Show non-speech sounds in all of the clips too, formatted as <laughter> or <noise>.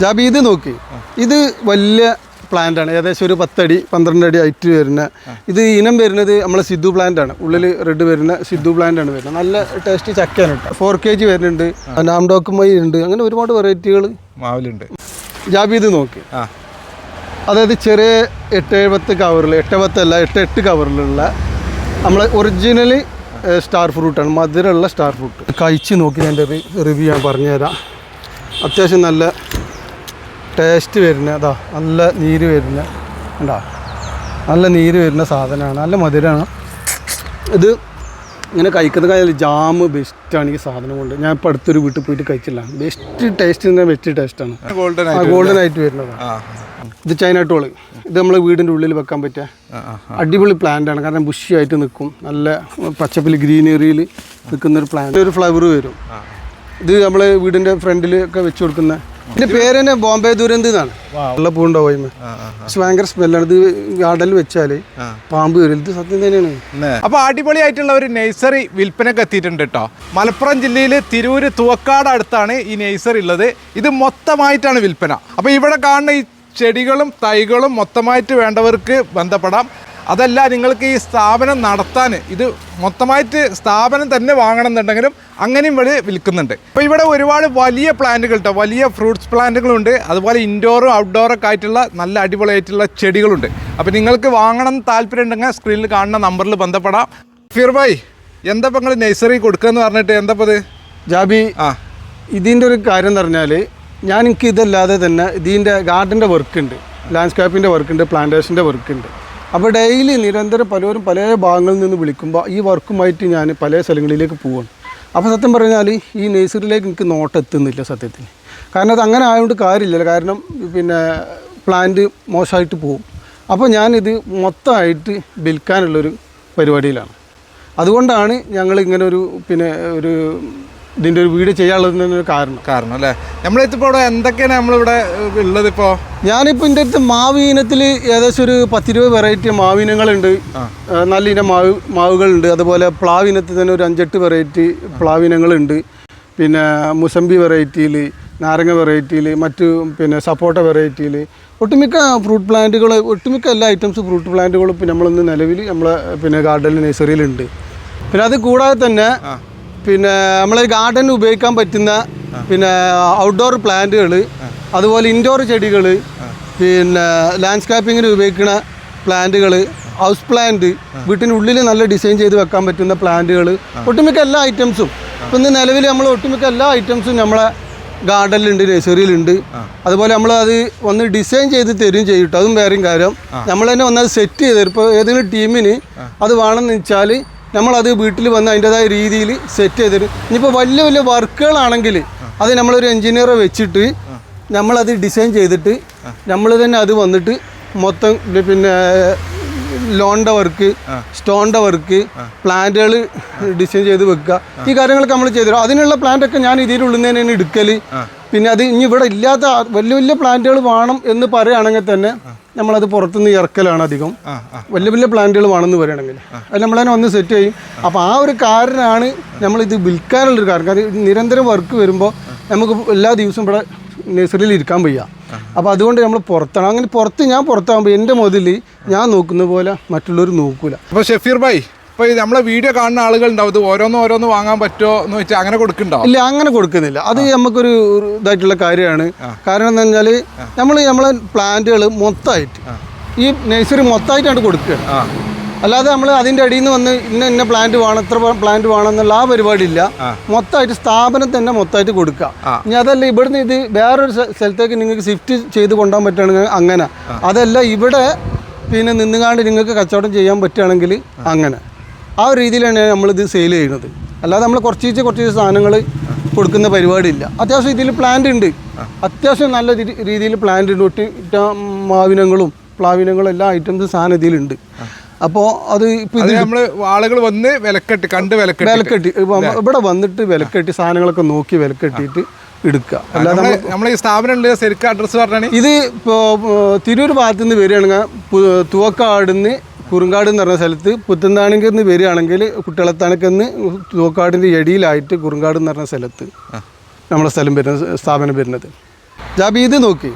ജാബി ഇത് നോക്കി. ഇത് വലിയ പ്ലാന്റ് ആണ്. ഏകദേശം ഒരു പത്തടി പന്ത്രണ്ട് അടി ഹൈറ്റ് വരുന്ന. ഇത് ഇനം വരുന്നത് നമ്മളെ സിദ്ധു പ്ലാന്റ് ആണ്. ഉള്ളിൽ റെഡ് വരുന്ന സിദ്ധു പ്ലാന്റ് ആണ് വരുന്നത്. നല്ല ടേസ്റ്റ് ചക്കയാണ് ഫോർ കെ ജി വരുന്നുണ്ട്. നാംഡോക്കുമൈ ഉണ്ട്. അങ്ങനെ ഒരുപാട് വെറൈറ്റികൾ മാവിലുണ്ട്. ജാബി ഇത് നോക്കി. അതായത് ചെറിയ എട്ട് എഴുപത്ത് കവറിൽ എട്ട് പത്തല്ല എട്ട് എട്ട് കവറിലുള്ള നമ്മളെ ഒറിജിനൽ സ്റ്റാർ ഫ്രൂട്ടാണ് മധുരമുള്ള സ്റ്റാർ ഫ്രൂട്ട് കഴിച്ച് നോക്കി എന്റെ റിവ്യൂ ഞാൻ പറഞ്ഞുതരാം. അത്യാവശ്യം നല്ല ടേസ്റ്റ് വരുന്ന അതാ നല്ല നീര് വരുന്ന ഉണ്ടാ നല്ല നീര് വരുന്ന സാധനമാണ് നല്ല മധുരമാണ് ഇത് ഇങ്ങനെ കഴിക്കുന്ന കാര്യം ജാം ബെസ്റ്റാണ് ഈ സാധനം കൊണ്ട് ഞാൻ ഇപ്പോൾ അടുത്തൊരു വീട്ടിൽ പോയിട്ട് കഴിച്ചില്ല. ബെസ്റ്റ് ടേസ്റ്റ് തന്നെ ബെസ്റ്റ് ടേസ്റ്റാണ് ഗോൾഡൻ ആ ഗോൾഡൻ ആയിട്ട് വരുന്നതാണ് ആ ഇത് ചൈന ടോൾ ഇത് നമ്മൾ വീടിന്റെ ഉള്ളിൽ വെക്കാൻ പറ്റിയ ആ അടിപൊളി പ്ലാന്റ് ആണ്. കാരണം ബുഷിയായിട്ട് നിൽക്കും. നല്ല പച്ചപ്പിൽ ഗ്രീനറിയിൽ നിൽക്കുന്ന ഒരു പ്ലാന്റ് ഒരു ഫ്ലവർ വരും. ഇത് നമ്മൾ വീടിന്റെ ഫ്രണ്ടിൽ ഒക്കെ വെച്ച് കൊടുക്കുന്ന ഇതിന്റെ പേര് തന്നെ ബോംബെ ദുരന്ത് എന്നാണ്. ആ. പക്ഷെ ഭയങ്കര സ്മെല്ലാണ് ഇത് ഗാർഡനിൽ വെച്ചാൽ പാമ്പ് വരും. ഇത് സത്യം തന്നെയാണ്. അപ്പൊ അടിപൊളിയായിട്ടുള്ള ഒരു നഴ്സറി വിൽപ്പനക്ക് എത്തിയിട്ടുണ്ട് കേട്ടോ മലപ്പുറം ജില്ലയിൽ തിരൂര് തുവക്കാട് അടുത്താണ് ഈ നഴ്സറി ഉള്ളത്. ഇത് മൊത്തമായിട്ടാണ് വിൽപ്പന. അപ്പൊ ഇവിടെ കാണുന്ന ഈ ചെടികളും തൈകളും മൊത്തമായിട്ട് വേണ്ടവർക്ക് ബന്ധപ്പെടാം. അതല്ല നിങ്ങൾക്ക് ഈ സ്ഥാപനം നടത്താൻ ഇത് മൊത്തമായിട്ട് സ്ഥാപനം തന്നെ വാങ്ങണം എന്നുണ്ടെങ്കിലും അങ്ങനെയും ഇവിടെ വിൽക്കുന്നുണ്ട്. അപ്പോൾ ഇവിടെ ഒരുപാട് വലിയ പ്ലാന്റുകൾ കേട്ടോ വലിയ ഫ്രൂട്ട്സ് പ്ലാന്റുകളുണ്ട്. അതുപോലെ ഇൻഡോറും ഔട്ട്ഡോറൊക്കെ ആയിട്ടുള്ള നല്ല അടിപൊളിയായിട്ടുള്ള ചെടികളുണ്ട്. അപ്പോൾ നിങ്ങൾക്ക് വാങ്ങണം താല്പര്യം ഉണ്ടെങ്കിൽ സ്ക്രീനിൽ കാണുന്ന നമ്പറിൽ ബന്ധപ്പെടാം. ഫിർബായ് എന്താ നിങ്ങൾ നഴ്സറി കൊടുക്കുകയെന്ന് പറഞ്ഞിട്ട് എന്താ ഇത്? ജാബി ആ. ഇതിന്റെ ഒരു കാര്യം എന്ന് പറഞ്ഞാൽ ഞാൻ എനിക്ക് ഇതല്ലാതെ തന്നെ ഇതിന്റെ ഗാർഡന്റെ വർക്ക് ഉണ്ട്. ലാൻഡ്സ്കേപ്പിന്റെ വർക്ക് ഉണ്ട് പ്ലാന്റേഷന്റെ വർക്ക് ഉണ്ട്. അപ്പോൾ ഡെയിലി നിരന്തരം പലരും പല ഭാഗങ്ങളിൽ നിന്ന് വിളിക്കുമ്പോൾ ഈ വർക്കുമായിട്ട് ഞാൻ പല സ്ഥലങ്ങളിലേക്ക് പോവാണ്. അപ്പോൾ സത്യം പറഞ്ഞാൽ ഈ നേഴ്സറിയിലേക്ക് എനിക്ക് നോട്ട് എത്തുന്നില്ല സത്യത്തിൽ. കാരണം അത് അങ്ങനെ ആയതുകൊണ്ട് കാര്യമില്ല കാരണം പിന്നെ പ്ലാന്റ് മോശമായിട്ട് പോകും അപ്പോൾ ഞാനിത് മൊത്തമായിട്ട് വിൽക്കാനുള്ളൊരു പരിപാടിയിലാണ്. അതുകൊണ്ടാണ് ഞങ്ങൾ ഇങ്ങനെ ഒരു പിന്നെ ഒരു ഇതിന്റെ ഒരു വീട് ചെയ്യാനുള്ളതിന് കാരണം. കാരണം അല്ലേ? നമ്മളിപ്പോൾ ഇവിടെ എന്തൊക്കെയാണ് നമ്മളിവിടെ ഉള്ളതിപ്പോൾ ഞാനിപ്പോൾ എന്റെ അടുത്ത് മാവ് ഇനത്തിൽ ഏകദേശം ഒരു പത്തിരുപത് വെറൈറ്റി മാവിനങ്ങളുണ്ട്. നല്ല ഇനം മാവ് മാവുകളുണ്ട്. അതുപോലെ പ്ലാവിനത്തിൽ തന്നെ ഒരു അഞ്ചെട്ട് വെറൈറ്റി പ്ലാവിനങ്ങളുണ്ട്. പിന്നെ മുസംബി വെറൈറ്റിയിൽ നാരങ്ങ വെറൈറ്റിയിൽ മറ്റു പിന്നെ സപ്പോട്ട വെറൈറ്റിയിൽ ഒട്ടുമിക്ക ഫ്രൂട്ട് പ്ലാന്റുകൾ ഒട്ടുമിക്ക എല്ലാ ഐറ്റംസ് ഫ്രൂട്ട് പ്ലാന്റുകളും ഇപ്പം നമ്മളിന്ന് നിലവിൽ നമ്മളെ പിന്നെ ഗാർഡനിൽ നഴ്സറിയിലുണ്ട് പിന്നെ അത് കൂടാതെ തന്നെ പിന്നെ നമ്മൾ ഗാർഡൻ ഉപയോഗിക്കാൻ പറ്റുന്ന പിന്നെ ഔട്ട്ഡോർ പ്ലാന്റുകൾ അതുപോലെ ഇൻഡോർ ചെടികൾ പിന്നെ ലാൻഡ്സ്കേപ്പിങ്ങിന് ഉപയോഗിക്കുന്ന പ്ലാന്റുകൾ ഹൗസ് പ്ലാന്റ് വീട്ടിനുള്ളിൽ നല്ല ഡിസൈൻ ചെയ്ത് വെക്കാൻ പറ്റുന്ന പ്ലാന്റുകൾ ഒട്ടുമിക്ക എല്ലാ ഐറ്റംസും ഇപ്പം ഇന്ന് നിലവിൽ നമ്മൾ ഒട്ടുമിക്ക എല്ലാ ഐറ്റംസും നമ്മളെ ഗാർഡനിലുണ്ട് നഴ്സറിയിലുണ്ട് അതുപോലെ നമ്മൾ അത് ഒന്ന് ഡിസൈൻ ചെയ്ത് തരും ചെയ്യും അതും വേറെയും കാര്യം. നമ്മൾ തന്നെ വന്നത് അത് സെറ്റ് ചെയ്ത് ഇപ്പോൾ ഏതെങ്കിലും ടീമിന് അത് വേണമെന്ന് വെച്ചാൽ നമ്മളത് വീട്ടിൽ വന്ന് അതിന്റെതായ രീതിയിൽ സെറ്റ് ചെയ്തിട്ട് ഇനിയിപ്പോൾ വലിയ വലിയ വർക്കുകളാണെങ്കിൽ അത് നമ്മളൊരു എഞ്ചിനീയറെ വെച്ചിട്ട് നമ്മളത് ഡിസൈൻ ചെയ്തിട്ട് നമ്മൾ തന്നെ അത് വന്നിട്ട് മൊത്തം പിന്നെ ലോണിന്റെ വർക്ക് സ്റ്റോണിന്റെ വർക്ക് പ്ലാന്റുകൾ ഡിസൈൻ ചെയ്ത് വെക്കുക. ഈ കാര്യങ്ങളൊക്കെ നമ്മൾ ചെയ്തു തരും. അതിനുള്ള പ്ലാന്റൊക്കെ ഞാൻ ഇതിൽ നിന്ന് എടുക്കൽ പിന്നെ അത് ഇനി ഇവിടെ ഇല്ലാത്ത വലിയ വലിയ പ്ലാന്റുകൾ വേണം എന്ന് പറയുകയാണെങ്കിൽ തന്നെ നമ്മളത് പുറത്തുനിന്ന് ഇറക്കലാണ് അധികം. വലിയ വലിയ പ്ലാന്റുകൾ വേണമെന്ന് പറയുകയാണെങ്കിൽ അത് നമ്മൾ തന്നെ വന്ന് സെറ്റ് ചെയ്യും. അപ്പോൾ ആ ഒരു കാരനാണ് നമ്മളിത് വിൽക്കാനുള്ളൊരു കാരണം. കാരണം നിരന്തരം വർക്ക് വരുമ്പോൾ നമുക്ക് എല്ലാ ദിവസവും ഇവിടെ നഴ്സറിയിൽ ഇരിക്കാൻ വയ്യ. അപ്പോൾ അതുകൊണ്ട് നമ്മൾ പുറത്താണ്. അങ്ങനെ പുറത്ത് ഞാൻ പുറത്താകുമ്പോൾ എന്റെ മുതൽ ഞാൻ നോക്കുന്ന പോലെ മറ്റുള്ളവർ നോക്കൂല. അപ്പോൾ ഷെഫീർ ഭായ് ഇപ്പോൾ നമ്മളെ വീഡിയോ കാണുന്ന ആളുകൾ ഉണ്ടാവും ഇത് ഓരോന്ന് ഓരോന്ന് വാങ്ങാൻ പറ്റുമോ എന്ന് വെച്ചാൽ അങ്ങനെ കൊടുക്കണ്ടോ ഇല്ല അങ്ങനെ കൊടുക്കുന്നില്ല. അത് നമുക്കൊരു ഇതായിട്ടുള്ള കാര്യമാണ്. കാരണം എന്താ വെച്ചാൽ നമ്മൾ നമ്മളെ പ്ലാന്റുകൾ മൊത്തമായിട്ട് ഈ നഴ്സറി മൊത്തമായിട്ടാണ് കൊടുക്കുക. അല്ലാതെ നമ്മൾ അതിന്റെ അടിയിൽ നിന്ന് വന്ന് ഇന്ന ഇന്ന പ്ലാന്റ് വേണം എത്ര പ്ലാന്റ് വേണം എന്നുള്ള ആ പരിപാടി ഇല്ല മൊത്തമായിട്ട് സ്ഥാപനം തന്നെ മൊത്തമായിട്ട് കൊടുക്കുക. ഇനി അതല്ല ഇവിടുന്ന് ഇത് വേറൊരു സ്ഥലത്തേക്ക് നിങ്ങൾക്ക് ഷിഫ്റ്റ് ചെയ്ത് കൊണ്ടുപോകാൻ പറ്റുകയാണെങ്കിൽ അങ്ങനെ. അതല്ല ഇവിടെ പിന്നെ നിന്നുകാണ്ട് നിങ്ങൾക്ക് കച്ചവടം ചെയ്യാൻ പറ്റുകയാണെങ്കിൽ അങ്ങനെ. ആ ഒരു രീതിയിലാണ് നമ്മളിത് സെയിൽ ചെയ്യുന്നത്. അല്ലാതെ നമ്മൾ കുറച്ച് കുറച്ച് സാധനങ്ങൾ കൊടുക്കുന്ന പരിപാടിയില്ല. അത്യാവശ്യം ഇതിൽ പ്ലാന്റ് ഉണ്ട്. അത്യാവശ്യം നല്ല രീതിയിൽ പ്ലാന്റ് ഉണ്ട്. ഒട്ടി മാവിനങ്ങളും പ്ലാവിനങ്ങളും എല്ലാ ഐറ്റംസ് സാധനം ഇതിലുണ്ട്. അപ്പോൾ അത് ഇപ്പം നമ്മൾ ആളുകൾ വന്ന് വിലക്കെട്ട് കണ്ട് വിലക്കെട്ട് വിലക്കെട്ടി. ഇപ്പം ഇവിടെ വന്നിട്ട് വിലക്കെട്ടി സാധനങ്ങളൊക്കെ നോക്കി വിലക്കെട്ടിയിട്ട് എടുക്കുക. അല്ലാതെ നമ്മളെ നമ്മളെ ഈ സ്ഥാപനം ഉണ്ട് ശരിക്കും അഡ്രസ്സ് പറഞ്ഞാൽ ഇത് ഇപ്പോൾ തിരൂർ ഭാഗത്തു നിന്ന് വരികയാണെങ്കിൽ പു- തുവക്കാട് നിന്ന് കുറുങ്കാട് എന്ന് പറഞ്ഞ സ്ഥലത്ത് പുത്തന്താണിക്കെന്ന് വരികയാണെങ്കിൽ കുട്ടികളത്താണിക്കിൽ തൂക്കാടിന്റെ എടിയിലായിട്ട് കുറുങ്കാട് എന്ന് പറഞ്ഞ സ്ഥലത്ത് നമ്മുടെ സ്ഥലം വരുന്ന സ്ഥാപനം വരുന്നത്. ജാബി ഇത് നോക്കി.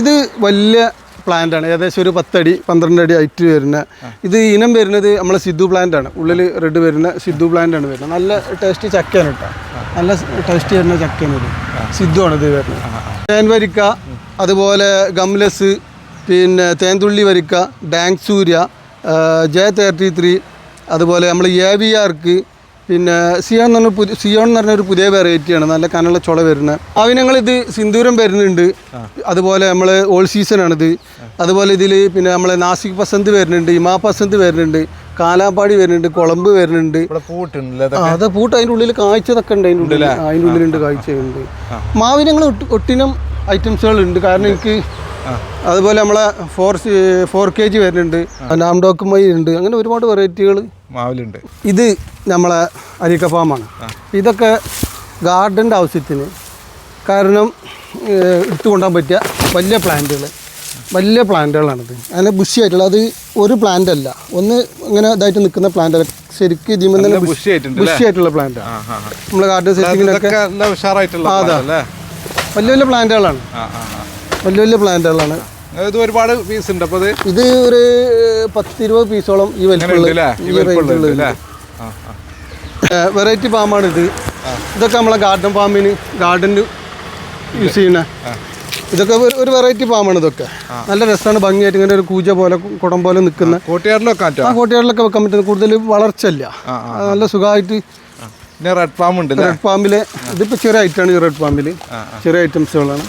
ഇത് വലിയ പ്ലാന്റാണ് ആണ്. ഏകദേശം ഒരു പത്തടി പന്ത്രണ്ട് അടി ഹൈറ്റ് വരുന്ന ഇത് ഇനം വരുന്നത് നമ്മളെ സിദ്ധു പ്ലാന്റാണ് ആണ്. ഉള്ളിൽ റെഡ് വരുന്ന സിദ്ധു പ്ലാന്റാണ് ആണ് വരുന്നത്. നല്ല ടേസ്റ്റ് ചക്കയാണ് കേട്ടോ. നല്ല ടേസ്റ്റ് വരുന്ന ചക്കയാണ് ഇത്. സിദ്ധു ആണ് ഇത് വരുന്നത്. തേൻ വരിക്ക അതുപോലെ ഗംലസ് പിന്നെ തേൻതുള്ളി വരിക്ക Dang Surya J thirty three അതുപോലെ നമ്മൾ എ വി ആർക്ക് പിന്നെ സിയോൺ എന്ന് പറഞ്ഞ പുതിയ സിയോൺ എന്ന് പറഞ്ഞൊരു പുതിയ വെറൈറ്റിയാണ് നല്ല കനുള്ള ചുള വരുന്നത് അവിനങ്ങൾ ഇത് സിന്ദൂരം വരുന്നുണ്ട്. അതുപോലെ നമ്മൾ ഓൾ സീസണാണിത് അതുപോലെ ഇതിൽ പിന്നെ നമ്മളെ നാസിക് പസന്ത് വരുന്നുണ്ട് ഇമാ പസന്ത് വരുന്നുണ്ട് കാലാപ്പാടി വരുന്നുണ്ട് കുളമ്പ് വരുന്നുണ്ട്. അത് പൂട്ട് അതിന്റെ ഉള്ളിൽ കാഴ്ചതൊക്കെ ഉണ്ട് അതിന്റെ ഉള്ളിൽ അതിന്റെ ഉള്ളിലുണ്ട് കാഴ്ചയുണ്ട്. മാവിനങ്ങൾ ഒട്ടിനം ഐറ്റംസുകൾ ഉണ്ട് കാരണം എനിക്ക് അതുപോലെ നമ്മളെ ഫോർ ഫോർ കെ ജി വരുന്നുണ്ട്. നാംഡോക്കുമൈ ഉണ്ട്. അങ്ങനെ ഒരുപാട് വെറൈറ്റികൾ മാവിലുണ്ട്. ഇത് നമ്മളെ അരിക്ക ഫാമാണ്. ഇതൊക്കെ ഗാർഡന്റെ ആവശ്യത്തിന്. കാരണം എടുത്തു കൊണ്ടുപോകാൻ പറ്റിയ വലിയ പ്ലാന്റുകൾ വലിയ പ്ലാന്റുകളാണിത്. അങ്ങനെ ബുഷിയായിട്ടുള്ള അത് ഒരു പ്ലാന്റ് അല്ല ഒന്ന് ഇങ്ങനെ ഇതായിട്ട് നിൽക്കുന്ന പ്ലാന്റ്. അല്ല ശരിക്കും ഇതിൽ തന്നെ ബുഷി ആയിട്ടുണ്ട് ബുഷി ആയിട്ടുള്ള പ്ലാന്റ്. നമ്മളെ ഗാർഡൻ സെറ്റിങ്ങിനൊക്കെ ഉഷാറായിട്ടുള്ള വലിയ വലിയ പ്ലാന്റുകളാണ്. വലിയ വലിയ പ്ലാന്റുകളാണ്. ഇത് ഒരുപാട് പീസ് ഉണ്ട്. അപ്പോൾ ഇത് ഒരു പത്തിരുപത് പീസോളം ഈ വലിപ്പമുള്ള വെറൈറ്റി പാമ്പാണ് ഇത്. ഇതൊക്കെ നമ്മളെ ഗാർഡൻ പാമ്പിന് ഗാർഡനിൽ യൂസ് ചെയ്യുന്ന. ഇതൊക്കെ ഒരു- വെറൈറ്റി പാമ്പാണ് ഇതൊക്കെ. നല്ല രസമാണ് ഭംഗിയായിട്ട് ഇങ്ങനെ ഒരു കൂജ പോലെ കുടം പോലെ നിൽക്കുന്ന. കോട്ടയാടിലൊക്കെ പറ്റുമോ ആ കോട്ടയാറിലൊക്കെ വെക്കാൻ പറ്റുന്ന കൂടുതൽ വളർച്ചയില്ല. നല്ല സുഖമായിട്ട് പിന്നെ റെഡ് ഫാം ഉണ്ട് റെഡ് പാമ്പിലെ ഇതിപ്പോൾ ചെറിയ ഐറ്റമാണ് ഈ റെഡ് പാമ്പിൽ ചെറിയ ഐറ്റംസുകളാണ്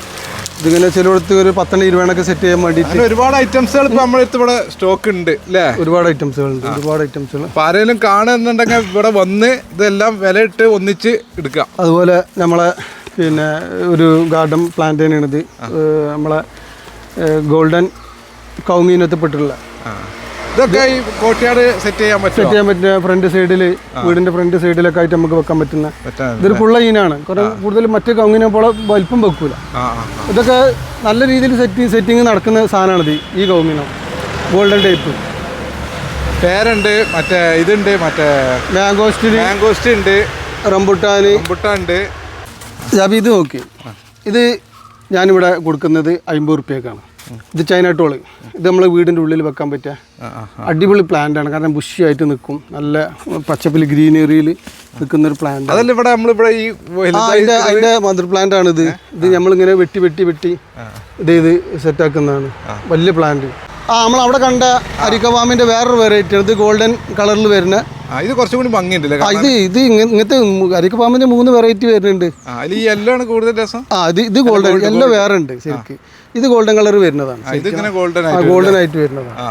ഇതിങ്ങനെ ചിലയിടത്ത് ഒരു പത്തെണ്ണം ഇരുപതെണ്ണൊക്കെ സെറ്റ് ചെയ്യാൻ വേണ്ടിയിട്ട് ഒരുപാട് ഐറ്റംസുകൾ ഇപ്പോൾ നമ്മുടെ അടുത്ത് ഇവിടെ സ്റ്റോക്ക് ഉണ്ട് അല്ലേ ഒരുപാട് ഐറ്റംസുകളുണ്ട് ഒരുപാട് ഐറ്റംസുകൾ ആരെങ്കിലും കാണുന്നുണ്ടെങ്കിൽ ഇവിടെ വന്ന് ഇതെല്ലാം വില ഇട്ട് ഒന്നിച്ച് എടുക്കാം അതുപോലെ നമ്മളെ പിന്നെ ഒരു ഗാർഡൻ പ്ലാന്റ് തന്നെയാണിത് നമ്മളെ ഗോൾഡൻ കൗങ്ങീനത്തിപ്പെട്ടുള്ള ഇതൊക്കെ ഈ കോട്ടയാട് സെറ്റ് ചെയ്യാൻ പറ്റും സെറ്റ് ചെയ്യാൻ പറ്റുന്ന ഫ്രണ്ട് സൈഡിൽ വീടിന്റെ ഫ്രണ്ട് സൈഡിലൊക്കെ ആയിട്ട് നമുക്ക് വെക്കാൻ പറ്റുന്ന ഇതൊരു പുള്ള ഈനാണ് കുറെ കൂടുതൽ മറ്റേ കൗങ്ങിനെ പോലെ വലിപ്പം വെക്കൂല. ഇതൊക്കെ നല്ല രീതിയിൽ സെറ്റിങ് സെറ്റിങ് നടക്കുന്ന സാധനമാണിത് ഈ കൗങ്ങിനം ഗോൾഡൻ ടൈപ്പ് പേരുണ്ട് മറ്റേ ഇതുണ്ട് മറ്റേ മാംഗോസ്റ്റ് മാംഗോസ്റ്റ് ഉണ്ട്. റംബുട്ടാൻ റംബുട്ടാൻ ഉണ്ട്. ഇത് നോക്കി. ഇത് ഞാനിവിടെ കൊടുക്കുന്നത് അമ്പത് റുപ്യക്കാണ്. ഇത് ചൈന ടോൾ ഇത് നമ്മൾ വീടിന്റെ ഉള്ളിൽ വെക്കാൻ പറ്റിയ ആ അടിപൊളി പ്ലാന്റ് ആണ്. കാരണം ബുഷി ആയിട്ട് നിൽക്കും. നല്ല പച്ചപ്പിൽ ഗ്രീനറിയിൽ നിൽക്കുന്ന ഒരു പ്ലാന്റ് അതല്ല ഇവിടെ നമ്മളിവിടെ ഈ അതിന്റെ അതിന്റെ മദർ പ്ലാന്റ് ആണ് ഇത്. ഇത് നമ്മളിങ്ങനെ വെട്ടി വെട്ടി വെട്ടി ഇത് ചെയ്ത് സെറ്റാക്കുന്നതാണ് വലിയ പ്ലാന്റ് ആ നമ്മൾ അവിടെ കണ്ട അരിക്കവാമിന്റെ വേറൊരു വെറൈറ്റി ഇത് ഗോൾഡൻ കളറിൽ വരുന്ന. ഇത് കുറച്ചും കൂടി ഭംഗിയുണ്ടല്ലേ? ആ ഇത് ഇത് ഇങ്ങ- ഇങ്ങനത്തെ അരിക്കപ്പാമ്പിന്റെ മൂന്ന് വെറൈറ്റി വരുന്നുണ്ട്. ആ അതിൽ ഈ യെല്ലോ ആണ് കൂടുതൽ രസം? ആ ഇത് ഇത് ഗോൾഡൻ എല്ലാം വേറെ ഉണ്ട് ശരിക്ക്. ഇത് ഗോൾഡൻ കളർ വരുന്നതാണ് ആ, ഇത് ഇങ്ങനെ ഗോൾഡൻ ആ ആയിട്ട് ഗോൾഡൻ ആയിട്ട് വരുന്നതാണ് ആ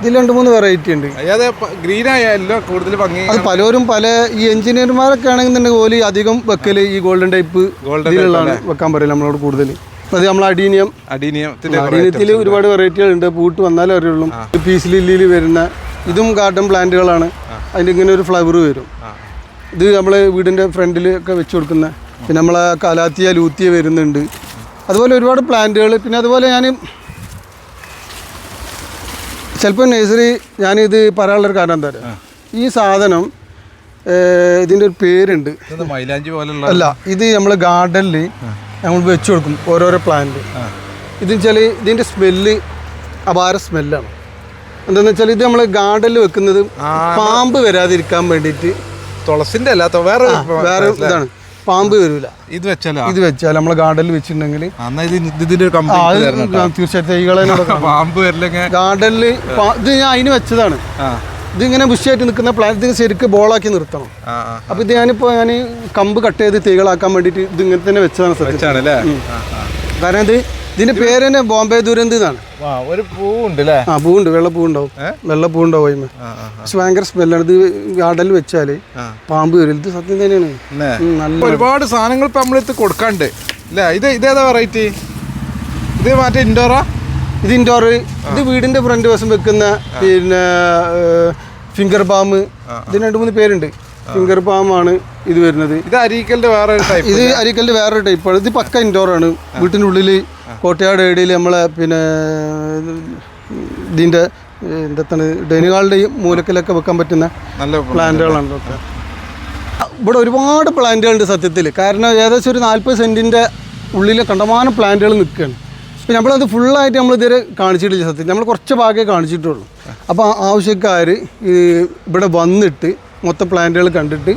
ഇതിൽ രണ്ട് മൂന്ന് വെറൈറ്റി ഉണ്ട്. അതായത് ഗ്രീൻ ആയ യെല്ലോ കൂടുതൽ ഭംഗി അത് പലരും പല ഈ എഞ്ചിനീയർമാരൊക്കെ ആണെങ്കിൽ ഓൽ അധികം വെക്കൽ ഈ ഗോൾഡൻ ടൈപ്പ് Golden ഇതിലുള്ളതാണ് വെക്കാൻ പറയില്ല നമ്മളോട് കൂടുതൽ അത് നമ്മൾ അടീനിയം. അടീനിയം അടീനിയത്തിൽ ഒരുപാട് വെറൈറ്റികളുണ്ട് പൂട്ട് വന്നാലേ അറിയുള്ളൂ. പീസ് ലില്ലിയിൽ വരുന്ന ഇതും ഗാർഡൻ പ്ലാന്റുകളാണ് അതിന്റെ ഇങ്ങനെ ഒരു ഫ്ലവർ വരും. ഇത് നമ്മൾ വീടിന്റെ ഫ്രണ്ടിൽ ഒക്കെ വെച്ച് കൊടുക്കുന്ന പിന്നെ നമ്മളെ കാലാത്തിയ ലൂത്തിയ വരുന്നുണ്ട്. അതുപോലെ ഒരുപാട് പ്ലാന്റുകൾ പിന്നെ അതുപോലെ ഞാൻ ചിലപ്പോൾ നേഴ്സറി ഞാനിത് പറയാനുള്ളൊരു കാരണം എന്താ പറയുക ഈ സാധനം ഇതിന്റെ ഒരു പേരുണ്ട്. അല്ല ഇത് നമ്മൾ ഗാർഡനിൽ നമ്മൾ വെച്ച് കൊടുക്കും ഓരോരോ പ്ലാന്റ് ഇതെന്ന് വെച്ചാൽ ഇതിന്റെ സ്മെല്ല് അപാര സ്മെല്ലാണ് എന്താണെന്ന് വെച്ചാൽ ഇത് നമ്മൾ ഗാർഡനിൽ വെക്കുന്നത് പാമ്പ് വരാതിരിക്കാൻ വേണ്ടിയിട്ട് തുളസിന്റെ അല്ലാത്ത വേറെ വേറെ ഇതാണ്. പാമ്പ് വരില്ല ഇത് വെച്ചാൽ ഇത് വെച്ചാൽ നമ്മൾ ഗാർഡനിൽ വെച്ചിട്ടുണ്ടെങ്കിൽ. തീർച്ചയായിട്ടും <laughs> പാമ്പ് വരില്ലെങ്കിൽ ഗാർഡനിൽ ഇത് ഞാൻ അതിന് വെച്ചതാണ്. ഇതിങ്ങനെ ബുഷിയായിട്ട് നിൽക്കുന്ന പ്ലാന്റ് ശരിക്ക് ബോളാക്കി നിർത്തണം. അപ്പോൾ ഇത് ഞാനിപ്പോ ഞാൻ കമ്പ് കട്ട് ചെയ്ത് തീകളാക്കാൻ വേണ്ടിട്ട് ഇത് ഇങ്ങനെ തന്നെ വെച്ചതാണ് ശ്രദ്ധിച്ചത് കാരണം ഇത് ഇതിന്റെ പേര് തന്നെ ബോംബെ ദുരന്ത് എന്നാണ് ആ ഒരു പൂവുണ്ട് ആ പൂവുണ്ട് വെള്ള പൂവുണ്ടാവും. വെള്ള പൂവുണ്ടാവും പക്ഷെ ഭയങ്കര സ്മെല്ലാണ്. ഇത് ഗാർഡനിൽ വെച്ചാൽ പാമ്പ് വരും. ഇത് സത്യം തന്നെയാണ്. നല്ല ഒരുപാട് സാധനങ്ങൾ ഇപ്പൊ നമ്മളിത് കൊടുക്കാണ്ട്. ഇത് ഇതേതാ വെറൈറ്റി ഇത് മറ്റേ ഇൻഡോറാ? ഇത് ഇൻഡോർ ഇത് വീടിന്റെ ഫ്രണ്ട് വശം വെക്കുന്ന പിന്നെ ഫിംഗർ ബാം ഇതിന് രണ്ട് മൂന്ന് പേരുണ്ട്. ഫിംഗർ ബാം ആണ് ഇത് വരുന്നത്. ഇത് അരീക്കലിന്റെ വേറെ ഒരു ടൈപ്പ് ഇത് അരിക്കലിന്റെ വേറൊരു ടൈപ്പാണ് ഇത് പക്ക ഇൻഡോർ ആണ്. വീട്ടിന്റെ ഉള്ളിൽ കോട്ടയാട് ഏടിയിൽ നമ്മളെ പിന്നെ ഇതിന്റെ എന്താണ് ഡെനികാളുടെ മൂലക്കലൊക്കെ വെക്കാൻ പറ്റുന്ന നല്ല പ്ലാന്റുകളാണ് ഇതൊക്കെ. ഇവിടെ ഒരുപാട് പ്ലാന്റുകളുണ്ട് സത്യത്തിൽ കാരണം ഏകദേശം ഒരു നാൽപ്പത് സെന്റിന്റെ ഉള്ളിലെ കണ്ടമാനം പ്ലാന്റുകൾ നിൽക്കുകയാണ് നമ്മളത് ഫുള്ളായിട്ട് നമ്മൾ ഇതുവരെ കാണിച്ചിട്ടില്ല സത്യം. നമ്മൾ കുറച്ച് ഭാഗമേ കാണിച്ചിട്ടുള്ളൂ. അപ്പോൾ ആവശ്യക്കാർ ഇവിടെ വന്നിട്ട് മൊത്തം പ്ലാന്റുകൾ കണ്ടിട്ട്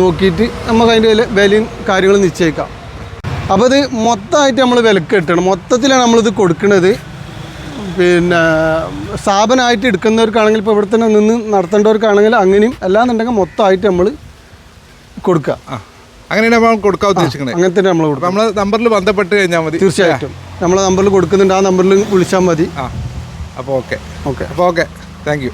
നോക്കിയിട്ട് നമുക്ക് അതിന്റെ വില വിലയും കാര്യങ്ങളും നിശ്ചയിക്കാം. അപ്പോൾ ഇത് മൊത്തമായിട്ട് നമ്മൾ വിലക്ക് കിട്ടണം. മൊത്തത്തിലാണ് നമ്മളിത് കൊടുക്കുന്നത് പിന്നെ സ്ഥാപനമായിട്ട് എടുക്കുന്നവർക്കാണെങ്കിൽ ഇപ്പോൾ ഇവിടെ തന്നെ നിന്ന് നടത്തേണ്ടവർക്കാണെങ്കിൽ അങ്ങനെയും അല്ലാന്നുണ്ടെങ്കിൽ മൊത്തമായിട്ട് നമ്മൾ കൊടുക്കുക. അങ്ങനെയാണ് നമ്മൾ കൊടുക്കാൻ ഉദ്ദേശിക്കുന്നത് അങ്ങനെ തന്നെ നമ്മൾ കൊടുക്കും. നമ്മൾ നമ്പറിൽ ബന്ധപ്പെട്ട് കഴിഞ്ഞാൽ മതി. തീർച്ചയായിട്ടും. നമ്മൾ നമ്പറിൽ കൊടുക്കുന്നുണ്ട് ആ നമ്പറിൽ വിളിച്ചാൽ മതി. ആ അപ്പോൾ ഓക്കെ. ഓക്കെ. അപ്പോൾ ഓക്കെ. Thank you